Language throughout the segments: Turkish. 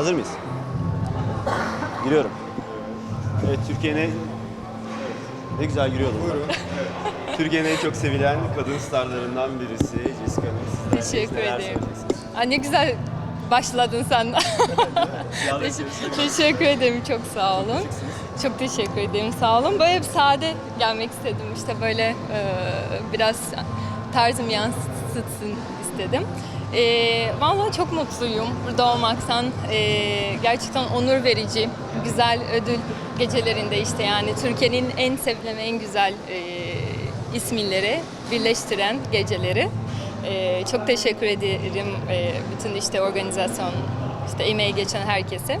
Hazır mıyız? Giriyorum. Evet Türkiye'nin ne güzel giriyordum. Buyurun. Türkiye'nin en çok sevilen kadın starlarından birisi Jessica Hanım. Sizler Teşekkür neler ederim. söyleyeceksiniz? Aa, ne güzel başladın sen. Ziyaret Teş- ediyorsunuz. teşekkür ederim çok sağ olun. Çok teşekkür ederim sağ olun. Böyle bir sade gelmek istedim işte böyle e, biraz tarzım yansıtsın istedim. E, Valla çok mutluyum burada olmaktan. E, gerçekten onur verici, güzel ödül gecelerinde işte yani Türkiye'nin en sevilen en güzel e, isimleri birleştiren geceleri. E, çok teşekkür ederim e, bütün işte organizasyon, işte emeği geçen herkese.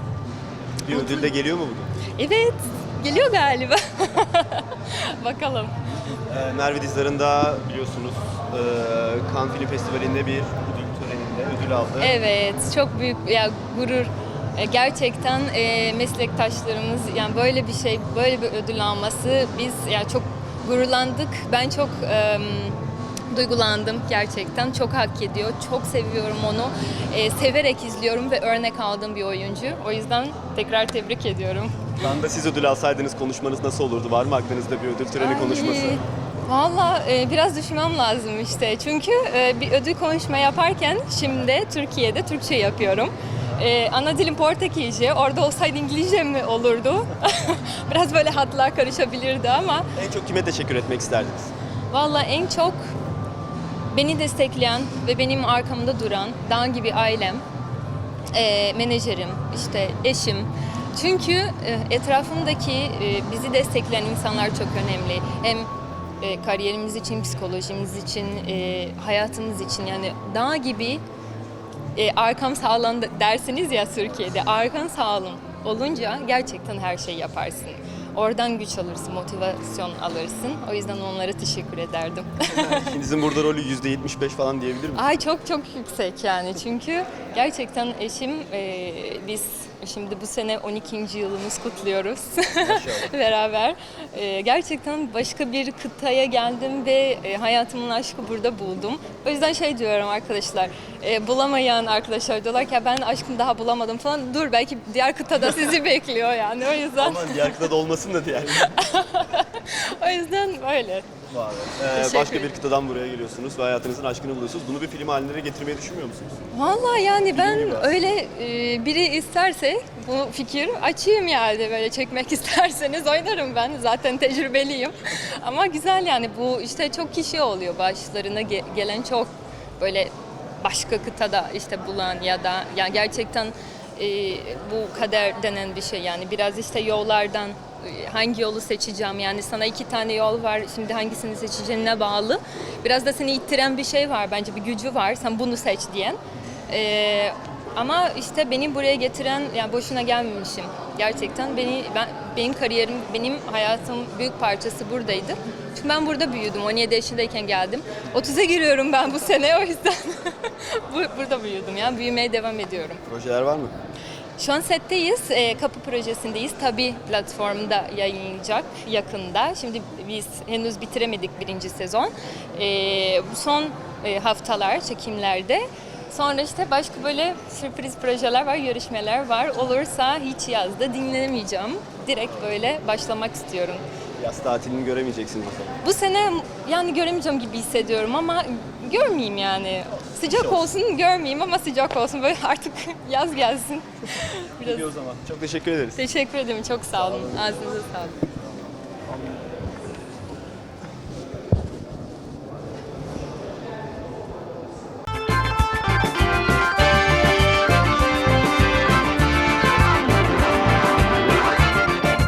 Bir ödül de geliyor mu bugün? Evet, geliyor galiba. Bakalım. Ee, Merve Dizdar'ın biliyorsunuz e, Cannes Film Festivali'nde bir ödül töreninde ödül aldı. Evet, çok büyük ya gurur. E, Gerçekten e, meslektaşlarımız yani böyle bir şey, böyle bir ödül alması biz yani çok gururlandık. Ben çok e, duygulandım gerçekten. Çok hak ediyor. Çok seviyorum onu. E, severek izliyorum ve örnek aldığım bir oyuncu. O yüzden tekrar tebrik ediyorum. Ben de siz ödül alsaydınız konuşmanız nasıl olurdu? Var mı aklınızda bir ödül töreni Ay, konuşması? Valla e, biraz düşünmem lazım işte. Çünkü e, bir ödül konuşma yaparken şimdi Türkiye'de Türkçe yapıyorum. E, ana dilim Portekizce. Orada olsaydı İngilizce mi olurdu? biraz böyle hatlar karışabilirdi ama En çok kime teşekkür etmek isterdiniz? Valla en çok beni destekleyen ve benim arkamda duran dağ gibi ailem, e, menajerim, işte eşim. Çünkü e, etrafımdaki e, bizi destekleyen insanlar çok önemli. Hem e, kariyerimiz için, psikolojimiz için, e, hayatımız için yani dağ gibi e, arkam sağlam dersiniz ya Türkiye'de arkam sağlam olunca gerçekten her şeyi yaparsın. Oradan güç alırsın, motivasyon alırsın. O yüzden onlara teşekkür ederdim. İkinizin burada rolü %75 falan diyebilir miyim? Ay çok çok yüksek yani çünkü gerçekten eşim e, biz şimdi bu sene 12. yılımız kutluyoruz beraber. E, gerçekten başka bir kıtaya geldim ve e, hayatımın aşkı burada buldum. O yüzden şey diyorum arkadaşlar e, bulamayan arkadaşlar diyorlar ki "Ya ben aşkımı daha bulamadım falan. Dur belki diğer kıtada sizi bekliyor yani o yüzden Aman diğer kıtada olmasın da diğer. o yüzden böyle. Ee, Teşekkür başka bir ederim. kıtadan buraya geliyorsunuz ve hayatınızın aşkını buluyorsunuz. Bunu bir film haline getirmeyi düşünmüyor musunuz? Vallahi yani ben gibi aslında. öyle e, biri isterse bu fikir açayım yani böyle çekmek isterseniz oynarım ben zaten tecrübeliyim. Ama güzel yani bu işte çok kişi oluyor başlarına ge- gelen çok böyle başka kıtada işte bulan ya da yani gerçekten e, bu kader denen bir şey yani. Biraz işte yollardan e, hangi yolu seçeceğim? Yani sana iki tane yol var. Şimdi hangisini seçeceğine bağlı. Biraz da seni ittiren bir şey var bence. Bir gücü var. Sen bunu seç diyen. Ee, ama işte beni buraya getiren yani boşuna gelmemişim. Gerçekten beni ben benim kariyerim benim hayatım büyük parçası buradaydı çünkü ben burada büyüdüm 17 yaşındayken geldim 30'a giriyorum ben bu sene o yüzden bu, burada büyüdüm yani büyümeye devam ediyorum. Projeler var mı? Şu an setteyiz. Ee, kapı projesindeyiz. Tabi platformda yayınlayacak yakında. Şimdi biz henüz bitiremedik birinci sezon. Ee, bu son e, haftalar çekimlerde. Sonra işte başka böyle sürpriz projeler var, görüşmeler var. Olursa hiç yazda dinlemeyeceğim. Direkt böyle başlamak istiyorum. Yaz tatilini göremeyeceksiniz o zaman. Bu sene yani göremeyeceğim gibi hissediyorum ama görmeyeyim yani. Sıcak olsun görmeyeyim ama sıcak olsun. Böyle artık yaz gelsin. Biraz İyi o zaman. Çok teşekkür ederiz. Teşekkür ederim. Çok sağ olun. Ağzınıza sağlık.